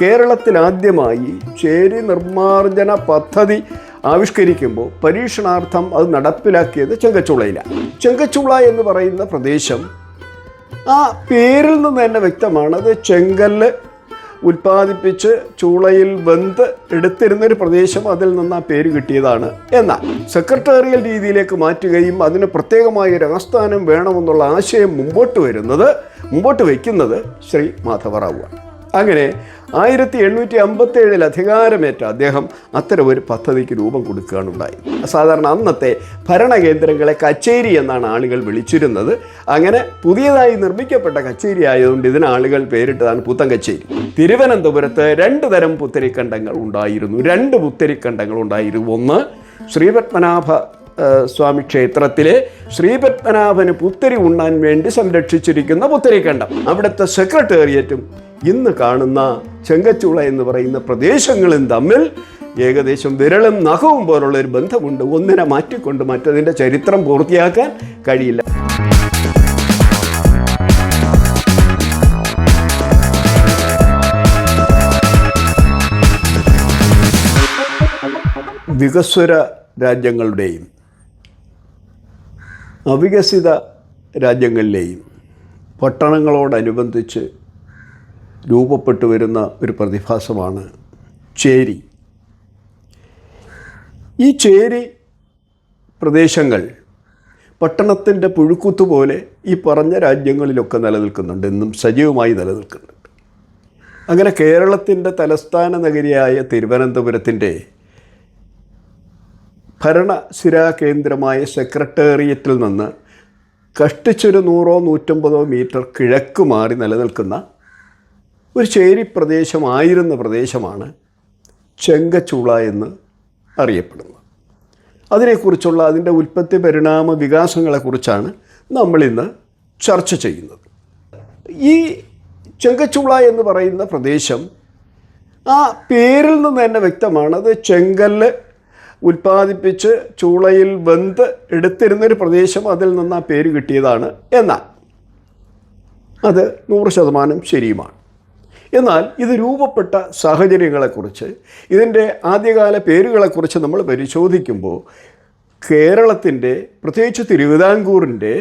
കേരളത്തിൽ ആദ്യമായി ചേരി നിർമ്മാർജന പദ്ധതി ആവിഷ്കരിക്കുമ്പോൾ പരീക്ഷണാർത്ഥം അത് നടപ്പിലാക്കിയത് ചെങ്കച്ചുളയിലാണ് ചെങ്കച്ചുള എന്ന് പറയുന്ന പ്രദേശം ആ പേരിൽ നിന്ന് തന്നെ വ്യക്തമാണ്. അത് ചെങ്കല്ല് ഉൽപ്പാദിപ്പിച്ച് ചൂളയിൽ വെന്ത് എടുത്തിരുന്നൊരു പ്രദേശം അതിൽ നിന്ന് ആ പേര് കിട്ടിയതാണ് എന്നാൽ സെക്രട്ടേറിയൽ രീതിയിലേക്ക് മാറ്റുകയും അതിന് പ്രത്യേകമായ ഒരു ആസ്ഥാനം വേണമെന്നുള്ള ആശയം മുമ്പോട്ട് വരുന്നത് മുമ്പോട്ട് വയ്ക്കുന്നത് ശ്രീ മാധവറാവുവാണ്. അങ്ങനെ ആയിരത്തി എണ്ണൂറ്റി അമ്പത്തി ഏഴിൽ അധികാരമേറ്റ അദ്ദേഹം അത്തരം ഒരു പദ്ധതിക്ക് രൂപം കൊടുക്കുകയാണ് ഉണ്ടായത് സാധാരണ അന്നത്തെ ഭരണകേന്ദ്രങ്ങളെ കച്ചേരി എന്നാണ് ആളുകൾ വിളിച്ചിരുന്നത്. അങ്ങനെ പുതിയതായി നിർമ്മിക്കപ്പെട്ട കച്ചേരി ആയതുകൊണ്ട് ഇതിന് ആളുകൾ പേരിട്ടതാണ് പുത്തൻ കച്ചേരി തിരുവനന്തപുരത്ത് രണ്ട് തരം പുത്തരിക്കണ്ടങ്ങൾ ഉണ്ടായിരുന്നു. രണ്ട് പുത്തരിക്കണ്ടങ്ങൾ ഉണ്ടായിരുന്നു. ഒന്ന് ശ്രീപത്മനാഭ സ്വാമി ക്ഷേത്രത്തിലെ ശ്രീപത്മനാഭന് പുത്തരി ഉണ്ണാൻ വേണ്ടി സംരക്ഷിച്ചിരിക്കുന്ന പുത്തരിക്കണ്ടം. അവിടുത്തെ സെക്രട്ടേറിയറ്റും ഇന്ന് കാണുന്ന ചെങ്കച്ചുള എന്ന് പറയുന്ന പ്രദേശങ്ങളും തമ്മിൽ ഏകദേശം വിരളും നഖവും പോലുള്ള ഒരു ബന്ധമുണ്ട്. ഒന്നിനെ മാറ്റിക്കൊണ്ട് മറ്റതിന്റെ ചരിത്രം പൂർത്തിയാക്കാൻ കഴിയില്ല. വികസ്വര രാജ്യങ്ങളുടെയും അവികസിത രാജ്യങ്ങളിലെയും പട്ടണങ്ങളോടനുബന്ധിച്ച് രൂപപ്പെട്ടു വരുന്ന ഒരു പ്രതിഭാസമാണ് ചേരി. ഈ ചേരി പ്രദേശങ്ങൾ പട്ടണത്തിന്റെ പുഴുക്കുത്ത് പോലെ ഈ പറഞ്ഞ രാജ്യങ്ങളിലൊക്കെ നിലനിൽക്കുന്നുണ്ട് എന്നും സജീവമായി നിലനിൽക്കുന്നുണ്ട്. അങ്ങനെ കേരളത്തിന്റെ തലസ്ഥാന നഗരിയായ തിരുവനന്തപുരത്തിന്റെ ഭരണസിരാ കേന്ദ്രമായ സെക്രട്ടേറിയറ്റിൽ നിന്ന് കഷ്ടിച്ചൊരു നൂറോ നൂറ്റമ്പതോ മീറ്റർ കിഴക്ക് മാറി നിലനിൽക്കുന്ന ഒരു ചേരി പ്രദേശമായിരുന്ന പ്രദേശമാണ് ചെങ്കച്ചുള എന്ന് അറിയപ്പെടുന്നത്. അതിനെക്കുറിച്ചുള്ള അതിന്റെ ഉൽപ്പത്തി പരിണാമ വികാസങ്ങളെക്കുറിച്ചാണ് നമ്മളിന്ന് ചർച്ച ചെയ്യുന്നത്. ഈ ചെങ്കച്ചുള എന്ന് പറയുന്ന പ്രദേശം ആ പേരിൽ നിന്ന് തന്നെ വ്യക്തമാണ്. അത് ചെങ്കല്ല് ഉൽപ്പാദിപ്പിച്ച് ചൂളയിൽ വെന്ത് എടുത്തിരുന്നൊരു പ്രദേശം അതിൽ നിന്ന് ആ പേര് കിട്ടിയതാണ് എന്നാൽ അത് നൂറ് ശതമാനം ശരിയുമാണ്. എന്നാൽ ഇത് രൂപപ്പെട്ട സാഹചര്യങ്ങളെക്കുറിച്ച് ഇതിന്റെ ആദ്യകാല പേരുകളെക്കുറിച്ച് നമ്മൾ പരിശോധിക്കുമ്പോൾ കേരളത്തിന്റെ പ്രത്യേകിച്ച് തിരുവിതാംകൂറിന്റെ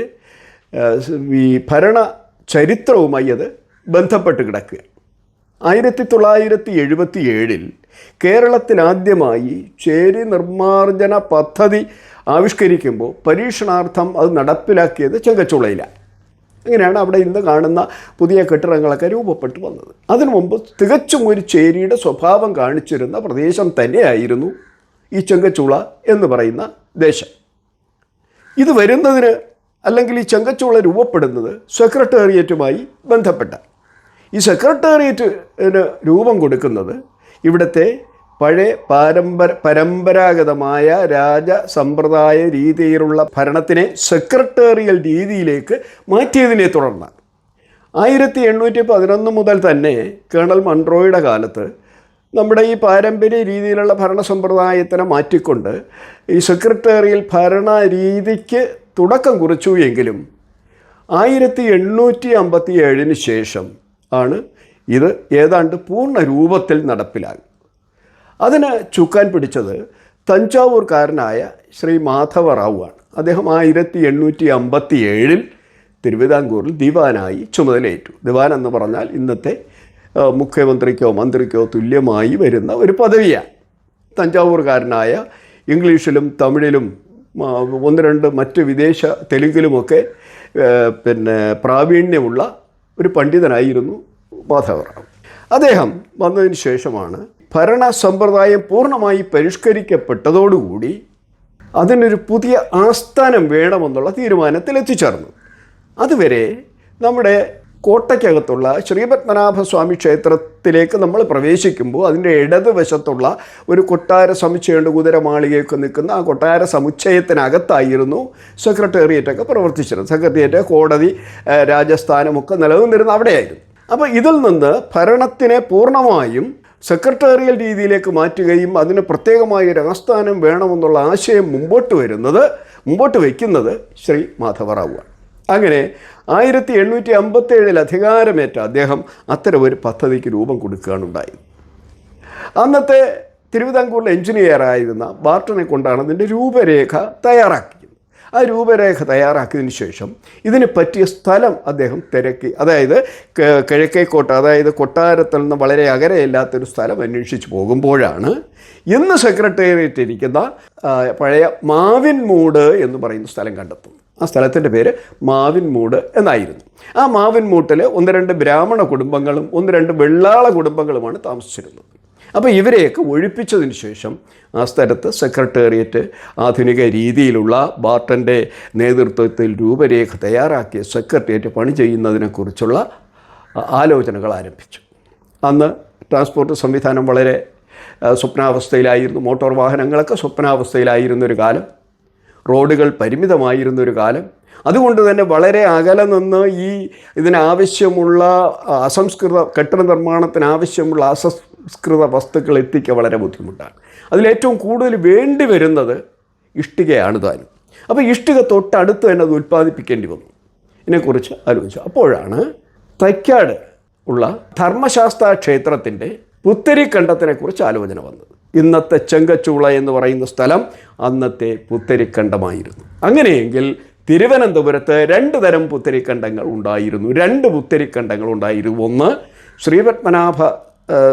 ഈ ഭരണ ചരിത്രവുമായി അത് ബന്ധപ്പെട്ട് കിടക്കുക. ആയിരത്തി തൊള്ളായിരത്തി എഴുപത്തി ഏഴിൽ കേരളത്തിലാദ്യമായി ചേരി നിർമ്മാർജന പദ്ധതി ആവിഷ്കരിക്കുമ്പോൾ പരീക്ഷണാർത്ഥം അത് നടപ്പിലാക്കിയത് ചെങ്കച്ചുളയിലാണ്. അങ്ങനെയാണ് അവിടെ ഇന്ന് കാണുന്ന പുതിയ കെട്ടിടങ്ങളൊക്കെ രൂപപ്പെട്ടു വന്നത്. അതിനു മുമ്പ് തികച്ചും ഒരു ചേരിയുടെ സ്വഭാവം കാണിച്ചിരുന്ന പ്രദേശം തന്നെയായിരുന്നു ഈ ചെങ്കച്ചുള എന്ന് പറയുന്ന ദേശം. ഇത് വരുന്നതിന് അല്ലെങ്കിൽ ഈ ചെങ്കച്ചുള രൂപപ്പെടുന്നത് സെക്രട്ടേറിയറ്റുമായി ബന്ധപ്പെട്ട. ഈ സെക്രട്ടേറിയറ്റിന് രൂപം കൊടുക്കുന്നത് ഇവിടുത്തെ പഴയ പാരമ്പര പരമ്പരാഗതമായ രാജ സമ്പ്രദായ രീതിയിലുള്ള ഭരണത്തിനെ സെക്രട്ടേറിയൽ രീതിയിലേക്ക് മാറ്റിയതിനെ തുടർന്ന് ആയിരത്തി എണ്ണൂറ്റി പതിനൊന്ന് മുതൽ തന്നെ കേണൽ മൺട്രോയുടെ കാലത്ത് നമ്മുടെ ഈ പാരമ്പര്യ രീതിയിലുള്ള ഭരണ സമ്പ്രദായത്തിനെ മാറ്റിക്കൊണ്ട് ഈ സെക്രട്ടേറിയൽ ഭരണ രീതിക്ക് തുടക്കം കുറിച്ചു എങ്കിലും ആയിരത്തി എണ്ണൂറ്റി അമ്പത്തി ഏഴിന് ശേഷം ആണ് ഇത് ഏതാണ്ട് പൂർണ രൂപത്തിൽ നടപ്പിലാകും അതിന് ചുക്കാൻ പിടിച്ചത് തഞ്ചാവൂർക്കാരനായ ശ്രീ മാധവ റാവുവാണ് അദ്ദേഹം ആയിരത്തി എണ്ണൂറ്റി അമ്പത്തി ഏഴിൽ തിരുവിതാംകൂറിൽ ദിവാനായി ചുമതലയേറ്റു. ദിവാൻ എന്ന് പറഞ്ഞാൽ ഇന്നത്തെ മുഖ്യമന്ത്രിക്കോ മന്ത്രിക്കോ തുല്യമായി വരുന്ന ഒരു പദവിയാണ്. തഞ്ചാവൂർക്കാരനായ ഇംഗ്ലീഷിലും തമിഴിലും ഒന്ന് രണ്ട് മറ്റ് വിദേശ തെലുങ്കിലുമൊക്കെ പിന്നെ പ്രാവീണ്യമുള്ള ഒരു പണ്ഡിതനായിരുന്നു മാധവറാവു അദ്ദേഹം വന്നതിന് ശേഷമാണ് ഭരണ സമ്പ്രദായം പൂർണമായി പരിഷ്കരിക്കപ്പെട്ടതോടുകൂടി അതിനൊരു പുതിയ ആസ്ഥാനം വേണമെന്നുള്ള തീരുമാനത്തിൽ എത്തിച്ചേർന്നു. അതുവരെ നമ്മുടെ കോട്ടയ്ക്കകത്തുള്ള ശ്രീപത്മനാഭസ്വാമി ക്ഷേത്രത്തിലേക്ക് നമ്മൾ പ്രവേശിക്കുമ്പോൾ അതിന്റെ ഇടതുവശത്തുള്ള ഒരു കൊട്ടാര സമുച്ചയമുണ്ട് കുതിരമാളികയൊക്കെ നിൽക്കുന്ന ആ കൊട്ടാര സമുച്ചയത്തിനകത്തായിരുന്നു സെക്രട്ടേറിയറ്റൊക്കെ പ്രവർത്തിച്ചിരുന്നത്. സെക്രട്ടേറിയറ്റ് കോടതി രാജസ്ഥാനമൊക്കെ നിലനിന്നിരുന്ന അവിടെയായിരുന്നു. അപ്പോൾ ഇതിൽ നിന്ന് ഭരണത്തിനെ പൂർണമായും സെക്രട്ടേറിയൽ രീതിയിലേക്ക് മാറ്റുകയും അതിന് പ്രത്യേകമായ ഒരു ആസ്ഥാനം വേണമെന്നുള്ള ആശയം മുമ്പോട്ട് വരുന്നത് മുമ്പോട്ട് വയ്ക്കുന്നത് ശ്രീ മാധവറാവുവാണ്. അങ്ങനെ ആയിരത്തി എണ്ണൂറ്റി അമ്പത്തേഴിൽ അധികാരമേറ്റ അദ്ദേഹം അത്തരം ഒരു പദ്ധതിക്ക് രൂപം കൊടുക്കുകയാണ് ഉണ്ടായത് അന്നത്തെ തിരുവിതാംകൂറിലെ എഞ്ചിനീയറായിരുന്ന ബാർട്ടനെ കൊണ്ടാണ് അതിന്റെ രൂപരേഖ തയ്യാറാക്കിയത്. ആ രൂപരേഖ തയ്യാറാക്കിയതിന് ശേഷം ഇതിന് പറ്റിയ സ്ഥലം അദ്ദേഹം തിരക്കി. അതായത് കിഴക്കേക്കോട്ട അതായത് കൊട്ടാരത്തിൽ നിന്ന് വളരെ അകലെയില്ലാത്തൊരു സ്ഥലം അന്വേഷിച്ച് പോകുമ്പോഴാണ് ഇന്ന് സെക്രട്ടേറിയറ്റ് ഇരിക്കുന്ന പഴയ മാവിൻമൂട് എന്ന് പറയുന്ന സ്ഥലം കണ്ടെത്തുന്നത്. ആ സ്ഥലത്തിന്റെ പേര് മാവിൻമൂട് എന്നായിരുന്നു. ആ മാവിൻമൂട്ടിൽ ഒന്ന് രണ്ട് ബ്രാഹ്മണ കുടുംബങ്ങളും ഒന്ന് രണ്ട് വെള്ളാള കുടുംബങ്ങളുമാണ് താമസിച്ചിരുന്നത്. അപ്പോൾ ഇവരെയൊക്കെ ഒഴിപ്പിച്ചതിന് ശേഷം ആ സ്ഥലത്ത് സെക്രട്ടേറിയറ്റ് ആധുനിക രീതിയിലുള്ള ബാർട്ടന്റെ നേതൃത്വത്തിൽ രൂപരേഖ തയ്യാറാക്കിയ സെക്രട്ടേറിയറ്റ് പണി ചെയ്യുന്നതിനെക്കുറിച്ചുള്ള ആലോചനകൾ ആരംഭിച്ചു. അന്ന് ട്രാൻസ്പോർട്ട് സംവിധാനം വളരെ സ്വപ്നാവസ്ഥയിലായിരുന്നു. മോട്ടോർ വാഹനങ്ങളൊക്കെ സ്വപ്നാവസ്ഥയിലായിരുന്നൊരു കാലം. റോഡുകൾ പരിമിതമായിരുന്നൊരു കാലം. അതുകൊണ്ട് തന്നെ വളരെ അകലെ നിന്ന് ഈ ഇതിനാവശ്യമുള്ള അസംസ്കൃത കെട്ടിട നിർമ്മാണത്തിന് ആവശ്യമുള്ള അസംസ്കൃത വസ്തുക്കൾ എത്തിക്കുക വളരെ ബുദ്ധിമുട്ടാണ്. അതിലേറ്റവും കൂടുതൽ വേണ്ടി വരുന്നത് ഇഷ്ടികയാണ് താനും അപ്പോൾ ഇഷ്ടിക തൊട്ടടുത്ത് തന്നെ അത് ഉൽപ്പാദിപ്പിക്കേണ്ടി വന്നു. ഇതിനെക്കുറിച്ച് ആലോചിച്ചു. അപ്പോഴാണ് തൈക്കാട് ഉള്ള ധർമ്മശാസ്ത്ര ക്ഷേത്രത്തിന്റെ പുത്തരിക്കണ്ടത്തിനെക്കുറിച്ച് ആലോചന വന്നത്. ഇന്നത്തെ ചെങ്കച്ചൂള എന്ന് പറയുന്ന സ്ഥലം അന്നത്തെ പുത്തരിക്കണ്ടമായിരുന്നു അങ്ങനെയെങ്കിൽ തിരുവനന്തപുരത്ത് രണ്ട് തരം പുത്തരിക്കണ്ടങ്ങൾ ഉണ്ടായിരുന്നു. രണ്ട് പുത്തരിക്കണ്ടങ്ങൾ ഉണ്ടായിരുന്നു. ഒന്ന് ശ്രീപത്മനാഭ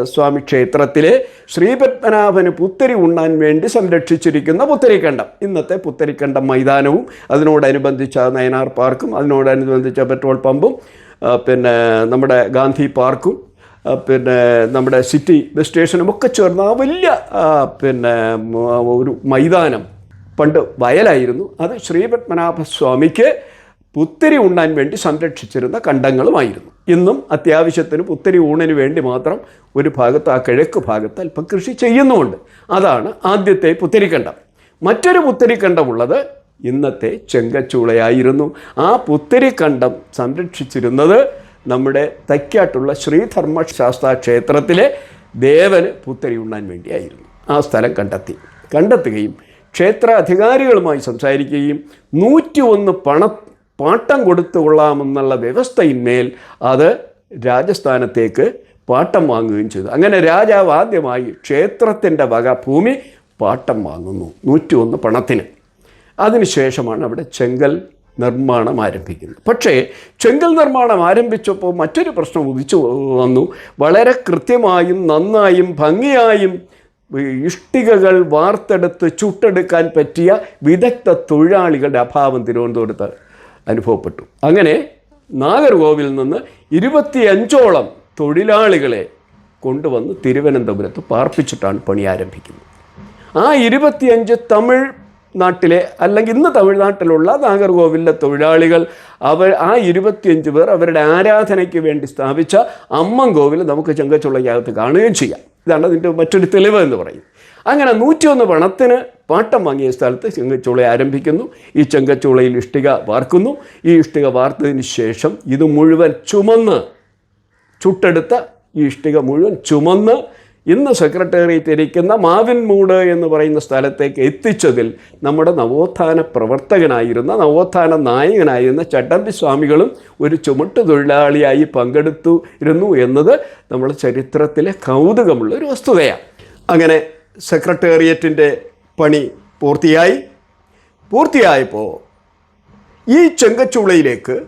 സ്വാമി ക്ഷേത്രത്തിലെ ശ്രീപത്മനാഭന് പുത്തരി ഉണ്ണാൻ വേണ്ടി സംരക്ഷിച്ചിരിക്കുന്ന പുത്തരിക്കണ്ടം ഇന്നത്തെ പുത്തരിക്കണ്ടം മൈതാനവും അതിനോടനുബന്ധിച്ച നയനാർ പാർക്കും അതിനോടനുബന്ധിച്ച പെട്രോൾ പമ്പും പിന്നെ നമ്മുടെ ഗാന്ധി പാർക്കും പിന്നെ നമ്മുടെ സിറ്റി ബസ് സ്റ്റേഷനും ഒക്കെ ചേർന്ന ആ വലിയ പിന്നെ ഒരു മൈതാനം. പണ്ട് വയലായിരുന്നു. അത് ശ്രീപത്മനാഭ സ്വാമിക്ക് പുത്തരി ഉണ്ണാൻ വേണ്ടി സംരക്ഷിച്ചിരുന്ന കണ്ടങ്ങളുമായിരുന്നു. ഇന്നും അത്യാവശ്യത്തിന് പുത്തിരി ഊണിന് വേണ്ടി മാത്രം ഒരു ഭാഗത്ത് ആ കിഴക്ക് ഭാഗത്ത് അല്പം കൃഷി ചെയ്യുന്നുമുണ്ട്. അതാണ് ആദ്യത്തെ പുത്തിരിക്കണ്ടം. മറ്റൊരു പുത്തിരിക്കണ്ടമുള്ളത് ഇന്നത്തെ ചെങ്കച്ചൂളയായിരുന്നു. ആ പുത്തിരിക്കണ്ടം സംരക്ഷിച്ചിരുന്നത് നമ്മുടെ തൈക്കാട്ടുള്ള ശ്രീധർമ്മശാസ്ത്ര ക്ഷേത്രത്തിലെ ദേവന് പുത്തരി ഉണ്ണാൻ വേണ്ടിയായിരുന്നു. ആ സ്ഥലം കണ്ടെത്തി. കണ്ടെത്തുകയും ക്ഷേത്ര അധികാരികളുമായി സംസാരിക്കുകയും നൂറ്റി ഒന്ന് പണ പാട്ടം കൊടുത്തു കൊള്ളാമെന്നുള്ള വ്യവസ്ഥയിന്മേൽ അത് രാജസ്ഥാനത്തേക്ക് പാട്ടം വാങ്ങുകയും ചെയ്തു. അങ്ങനെ രാജാവ് ആദ്യമായി ക്ഷേത്രത്തിന്റെ വക ഭൂമി പാട്ടം വാങ്ങുന്നു നൂറ്റി ഒന്ന് പണത്തിന്. അതിനുശേഷമാണ് അവിടെ ചെങ്കൽ നിർമ്മാണം ആരംഭിക്കുന്നത്. പക്ഷേ ചെങ്കൽ നിർമ്മാണം ആരംഭിച്ചപ്പോൾ മറ്റൊരു പ്രശ്നം ഉദിച്ചു വന്നു. വളരെ കൃത്യമായും നന്നായും ഭംഗിയായും ഇഷ്ടികകൾ വാർത്തെടുത്ത് ചുട്ടെടുക്കാൻ പറ്റിയ വിദഗ്ധ തൊഴിലാളികളുടെ അഭാവം തിരുവനന്തപുരത്ത് അനുഭവപ്പെട്ടു. അങ്ങനെ നാഗർകോവിൽ നിന്ന് ഇരുപത്തിയഞ്ചോളം തൊഴിലാളികളെ കൊണ്ടുവന്ന് തിരുവനന്തപുരത്ത് പാർപ്പിച്ചിട്ടാണ് പണി ആരംഭിക്കുന്നത്. ആ ഇരുപത്തിയഞ്ച് തമിഴ് നാട്ടിലെ അല്ലെങ്കിൽ ഇന്ന് തമിഴ്നാട്ടിലുള്ള നാഗർകോവിലിലെ തൊഴിലാളികൾ അവർ ആ ഇരുപത്തിയഞ്ച് പേർ അവരുടെ ആരാധനയ്ക്ക് വേണ്ടി സ്ഥാപിച്ച അമ്മൻ കോവിൽ നമുക്ക് ചെങ്കച്ചുള്ളയ്ക്കകത്ത് കാണുകയും ചെയ്യാം. ഇതാണ് അതിന്റെ മറ്റൊരു തെളിവ് എന്ന് പറയും അങ്ങനെ നൂറ്റിയൊന്ന് പണത്തിന് പാട്ടം വാങ്ങിയ സ്ഥലത്ത് ചെങ്കച്ചുള ആരംഭിക്കുന്നു. ഈ ചെങ്കച്ചുളയിൽ ഇഷ്ടിക വാർക്കുന്നു. ഈ ഇഷ്ടിക വാർത്തതിന് ശേഷം ഇത് മുഴുവൻ ചുമന്ന് ചുട്ടെടുത്ത ഈ ഇഷ്ടിക മുഴുവൻ ചുമന്ന് ഇന്ന് സെക്രട്ടേറിയറ്റ് ഇരിക്കുന്ന മാവിൻമൂട് എന്ന് പറയുന്ന സ്ഥലത്തേക്ക് എത്തിച്ചതിൽ നമ്മുടെ നവോത്ഥാന പ്രവർത്തകനായിരുന്ന നവോത്ഥാന നായകനായിരുന്ന ചട്ടമ്പി സ്വാമികളും ഒരു ചുമട്ട് തൊഴിലാളിയായി പങ്കെടുത്തു ഇരുന്നു എന്നത് നമ്മുടെ ചരിത്രത്തിലെ കൗതുകമുള്ള ഒരു വസ്തുതയാണ്. അങ്ങനെ സെക്രട്ടേറിയറ്റിന്റെ പണി പൂർത്തിയായി. പൂർത്തിയായപ്പോൾ ഈ ചെങ്കച്ചുളയിലേക്ക്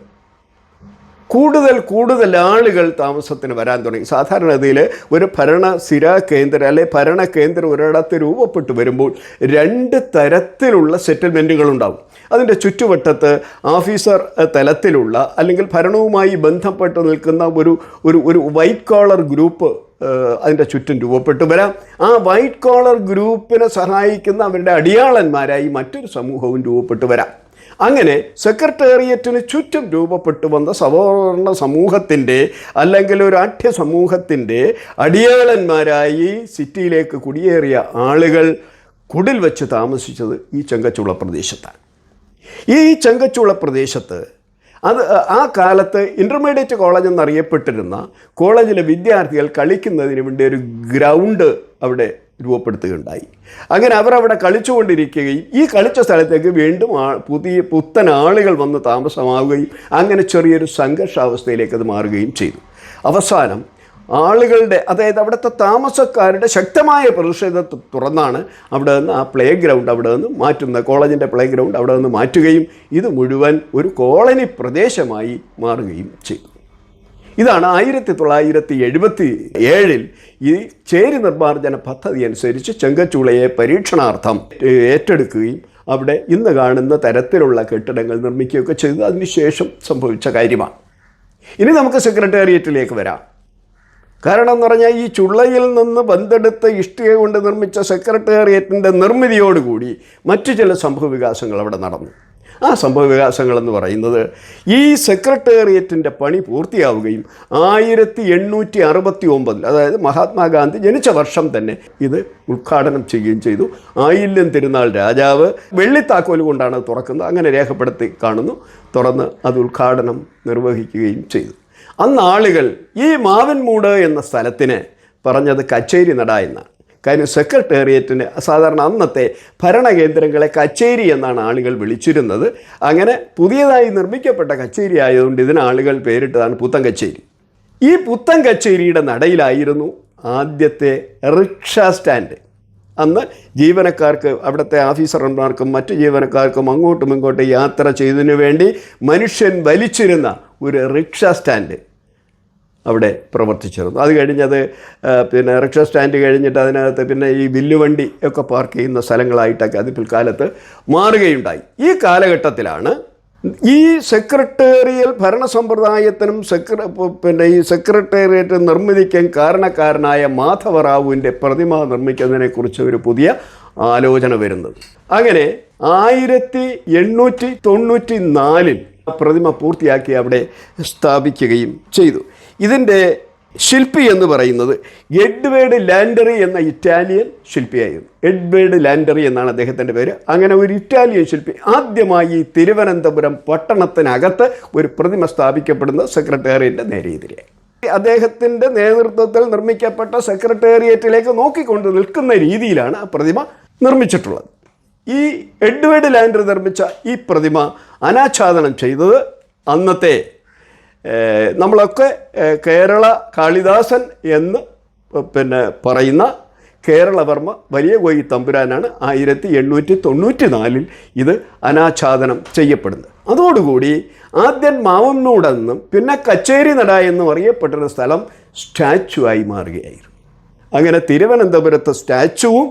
കൂടുതൽ കൂടുതൽ ആളുകൾ താമസത്തിന് വരാൻ തുടങ്ങി. സാധാരണഗതിയിൽ ഒരു ഭരണ സ്ഥിര കേന്ദ്രം അല്ലെ ഭരണ കേന്ദ്രം ഒരിടത്ത് രൂപപ്പെട്ടു വരുമ്പോൾ രണ്ട് തരത്തിലുള്ള സെറ്റിൽമെന്റുകൾ ഉണ്ടാകും അതിന്റെ ചുറ്റുവട്ടത്ത് ഓഫീസർ തലത്തിലുള്ള അല്ലെങ്കിൽ ഭരണവുമായി ബന്ധപ്പെട്ട് നിൽക്കുന്ന ഒരു ഒരു ഒരു വൈറ്റ് കോളർ ഗ്രൂപ്പ് അതിന്റെ ചുറ്റും രൂപപ്പെട്ടു വരാം. ആ വൈറ്റ് കോളർ ഗ്രൂപ്പിനെ സഹായിക്കുന്ന അവരുടെ അടിയാളന്മാരായി മറ്റൊരു സമൂഹവും രൂപപ്പെട്ടു വരാം. അങ്ങനെ സെക്രട്ടേറിയറ്റിന് ചുറ്റും രൂപപ്പെട്ടു വന്ന സവർണ സമൂഹത്തിന്റെ അല്ലെങ്കിൽ ഒരു ആഠ്യ സമൂഹത്തിന്റെ അടിയാളന്മാരായി സിറ്റിയിലേക്ക് കുടിയേറിയ ആളുകൾ കുടിൽ വെച്ച് താമസിച്ചത് ഈ ചെങ്കച്ചുള പ്രദേശത്താണ്. ഈ ചെങ്കച്ചുള പ്രദേശത്ത് അത് ആ കാലത്ത് ഇന്റർമീഡിയറ്റ് കോളേജ് എന്നറിയപ്പെട്ടിരുന്ന കോളേജിലെ വിദ്യാർത്ഥികൾ കളിക്കുന്നതിന് വേണ്ടി ഒരു ഗ്രൗണ്ട് അവിടെ രൂപപ്പെടുത്തുകയുണ്ടായി. അങ്ങനെ അവരവിടെ കളിച്ചുകൊണ്ടിരിക്കുകയും ഈ കളിച്ച സ്ഥലത്തേക്ക് വീണ്ടും പുതിയ പുത്തൻ ആളുകൾ വന്ന് താമസമാവുകയും അങ്ങനെ ചെറിയൊരു സംഘർഷാവസ്ഥയിലേക്ക് അത് മാറുകയും ചെയ്തു. അവസാനം ആളുകളുടെ അതായത് അവിടുത്തെ താമസക്കാരുടെ ശക്തമായ പ്രതിഷേധത്തെ തുറന്നാണ് അവിടെ നിന്ന് ആ പ്ലേ ഗ്രൗണ്ട് അവിടെ നിന്ന് മാറ്റുന്നത് കോളേജിന്റെ പ്ലേ ഗ്രൗണ്ട് അവിടെ നിന്ന് മാറ്റുകയും ഇത് മുഴുവൻ ഒരു കോളനി പ്രദേശമായി മാറുകയും ചെയ്തു. ഇതാണ് ആയിരത്തി തൊള്ളായിരത്തി എഴുപത്തി ഏഴിൽ ഈ ചേരി നിർമ്മാർജന പദ്ധതി അനുസരിച്ച് ചെങ്കച്ചൂളയെ പരീക്ഷണാർത്ഥം ഏറ്റെടുക്കുകയും അവിടെ ഇന്ന് കാണുന്ന തരത്തിലുള്ള കെട്ടിടങ്ങൾ നിർമ്മിക്കുകയൊക്കെ ചെയ്തത് അതിനുശേഷം സംഭവിച്ച കാര്യമാണ്. ഇനി നമുക്ക് സെക്രട്ടേറിയറ്റിലേക്ക് വരാം. കാരണം എന്ന് പറഞ്ഞാൽ ഈ ചുള്ളയിൽ നിന്ന് ബന്ധെടുത്ത ഇഷ്ടിക കൊണ്ട് നിർമ്മിച്ച സെക്രട്ടേറിയറ്റിന്റെ നിർമ്മിതിയോടുകൂടി മറ്റു ചില സംഭവ വികാസങ്ങൾ അവിടെ നടന്നു. ആ സംഭവ വികാസങ്ങളെന്ന് പറയുന്നത് ഈ സെക്രട്ടേറിയറ്റിന്റെ പണി പൂർത്തിയാവുകയും ആയിരത്തി എണ്ണൂറ്റി അറുപത്തി ഒമ്പതിൽ അതായത് മഹാത്മാഗാന്ധി ജനിച്ച വർഷം തന്നെ ഇത് ഉദ്ഘാടനം ചെയ്യുകയും ചെയ്തു. ആയില്യം തിരുനാൾ രാജാവ് വെള്ളിത്താക്കോൽ കൊണ്ടാണ് തുറക്കുന്നത്. അങ്ങനെ രേഖപ്പെടുത്തി കാണുന്നു. തുറന്ന് അത് ഉദ്ഘാടനം നിർവഹിക്കുകയും ചെയ്തു. അന്ന് ആളുകൾ ഈ മാവൻമൂട് എന്ന സ്ഥലത്തിന് പറഞ്ഞത് കച്ചേരി നട എന്നാണ്. കാര്യം സെക്രട്ടേറിയറ്റിന് സാധാരണ അന്നത്തെ ഭരണകേന്ദ്രങ്ങളെ കച്ചേരി എന്നാണ് ആളുകൾ വിളിച്ചിരുന്നത്. അങ്ങനെ പുതിയതായി നിർമ്മിക്കപ്പെട്ട കച്ചേരി ആയതുകൊണ്ട് ഇതിന് ആളുകൾ പേരിട്ടതാണ് പുത്തൻ കച്ചേരി. ഈ പുത്തൻ കച്ചേരിയുടെ നടയിലായിരുന്നു ആദ്യത്തെ റിക്ഷ സ്റ്റാൻഡ്. അന്ന് ജീവനക്കാർക്ക് അവിടുത്തെ ഓഫീസർമാർക്കും മറ്റു ജീവനക്കാർക്കും അങ്ങോട്ടും ഇങ്ങോട്ടും യാത്ര ചെയ്തതിനു വേണ്ടി മനുഷ്യൻ വലിച്ചിരുന്ന ഒരു റിക്ഷ സ്റ്റാൻഡ്. അവിടെ പ്രവർത്തിച്ചിരുന്നു. അത് കഴിഞ്ഞത് പിന്നെ റിക്ഷ സ്റ്റാൻഡ് കഴിഞ്ഞിട്ട് അതിനകത്ത് പിന്നെ ഈ വില്ലുവണ്ടി ഒക്കെ പാർക്ക് ചെയ്യുന്ന സ്ഥലങ്ങളായിട്ടൊക്കെ അത് പിൽക്കാലത്ത് മാറുകയുണ്ടായി. ഈ കാലഘട്ടത്തിലാണ് ഈ സെക്രട്ടേറിയൽ ഭരണ സമ്പ്രദായത്തിനും സെക്ര പിന്നെ ഈ സെക്രട്ടേറിയറ്റ് നിർമ്മിതിക്കും കാരണക്കാരനായ മാധവറാവുവിന്റെ പ്രതിമ നിർമ്മിക്കുന്നതിനെക്കുറിച്ച് ഒരു പുതിയ ആലോചന വരുന്നത്. അങ്ങനെ ആയിരത്തി എണ്ണൂറ്റി തൊണ്ണൂറ്റി നാലിൽ പ്രതിമ പൂർത്തിയാക്കി അവിടെ സ്ഥാപിക്കുകയും ചെയ്തു. ഇതിന്റെ ശില്പി എന്ന് പറയുന്നത് എഡ്വേർഡ് ലാൻഡറി എന്ന ഇറ്റാലിയൻ ശില്പിയായിരുന്നു. എഡ്വേർഡ് ലാൻഡറി എന്നാണ് അദ്ദേഹത്തിന്റെ പേര്. അങ്ങനെ ഒരു ഇറ്റാലിയൻ ശില്പി ആദ്യമായി തിരുവനന്തപുരം പട്ടണത്തിനകത്ത് ഒരു പ്രതിമ സ്ഥാപിക്കപ്പെടുന്ന സെക്രട്ടേറിയറ്റിന്റെ നേരെയെതിരെ. അദ്ദേഹത്തിന്റെ നേതൃത്വത്തിൽ നിർമ്മിക്കപ്പെട്ട സെക്രട്ടേറിയറ്റിലേക്ക് നോക്കിക്കൊണ്ട് നിൽക്കുന്ന രീതിയിലാണ് ആ പ്രതിമ നിർമ്മിച്ചിട്ടുള്ളത്. ഈ എഡ്വേർഡ് ലാൻഡർ നിർമ്മിച്ച ഈ പ്രതിമ അനാച്ഛാദനം ചെയ്തത് അന്നത്തെ നമ്മളൊക്കെ കേരള കാളിദാസൻ എന്ന് പിന്നെ പറയുന്ന കേരളവർമ്മ വലിയ കോയി തമ്പുരാനാണ് ആയിരത്തി എണ്ണൂറ്റി തൊണ്ണൂറ്റി നാലിൽ ഇത് അനാച്ഛാദനം ചെയ്യപ്പെടുന്നത്. അതോടുകൂടി ആദ്യം മാവന്നൂടെന്നും പിന്നെ കച്ചേരി നട എന്നും അറിയപ്പെട്ടിരുന്ന സ്ഥലം സ്റ്റാച്ചു ആയി മാറുകയായിരുന്നു. അങ്ങനെ തിരുവനന്തപുരത്തെ സ്റ്റാച്ചുവും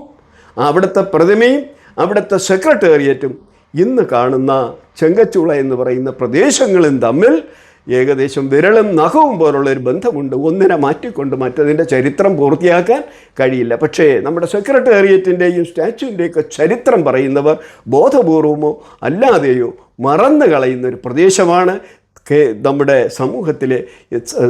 അവിടുത്തെ പ്രതിമയും അവിടുത്തെ സെക്രട്ടേറിയറ്റും ഇന്ന് കാണുന്ന ചെങ്കച്ചുള എന്ന് പറയുന്ന പ്രദേശങ്ങളും തമ്മിൽ ഏകദേശം വിരളും നഖവും പോലുള്ള ഒരു ബന്ധമുണ്ട്. ഒന്നിനെ മാറ്റിക്കൊണ്ട് മറ്റതിന്റെ ചരിത്രം പൂർത്തിയാക്കാൻ കഴിയില്ല. പക്ഷേ നമ്മുടെ സെക്രട്ടേറിയറ്റിന്റെയും സ്റ്റാച്യുവിന്റെയൊക്കെ ചരിത്രം പറയുന്നവർ ബോധപൂർവമോ അല്ലാതെയോ മറന്നു കളയുന്ന ഒരു പ്രദേശമാണ് നമ്മുടെ സമൂഹത്തിലെ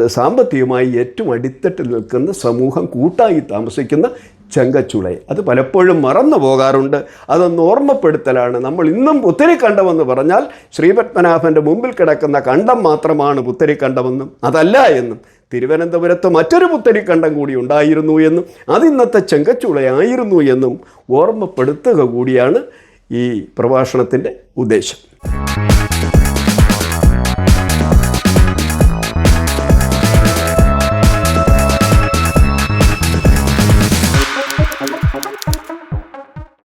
സാമ്പത്തികമായി ഏറ്റവും അടിത്തട്ടിൽ നിൽക്കുന്ന സമൂഹം കൂട്ടായി താമസിക്കുന്ന ചെങ്കച്ചുളை. അത് പലപ്പോഴും മറന്നു പോകാറുണ്ട്. അതൊന്ന് ഓർമ്മപ്പെടുത്തലാണ്. നമ്മൾ ഇന്നും പുത്തരി കണ്ടമെന്ന് പറഞ്ഞാൽ ശ്രീപത്മനാഭന്റെ മുമ്പിൽ കിടക്കുന്ന കണ്ടം മാത്രമാണ് പുത്തരി കണ്ടമെന്നും അതല്ല എന്നും. തിരുവനന്തപുരത്ത് മറ്റൊരു പുത്തരിക്കണ്ടം കൂടി ഉണ്ടായിരുന്നു എന്നും അതിന്നത്തെ ചെങ്കച്ചുളയായിരുന്നു എന്നും ഓർമ്മപ്പെടുത്തുക കൂടിയാണ് ഈ പ്രഭാഷണത്തിന്റെ ഉദ്ദേശം.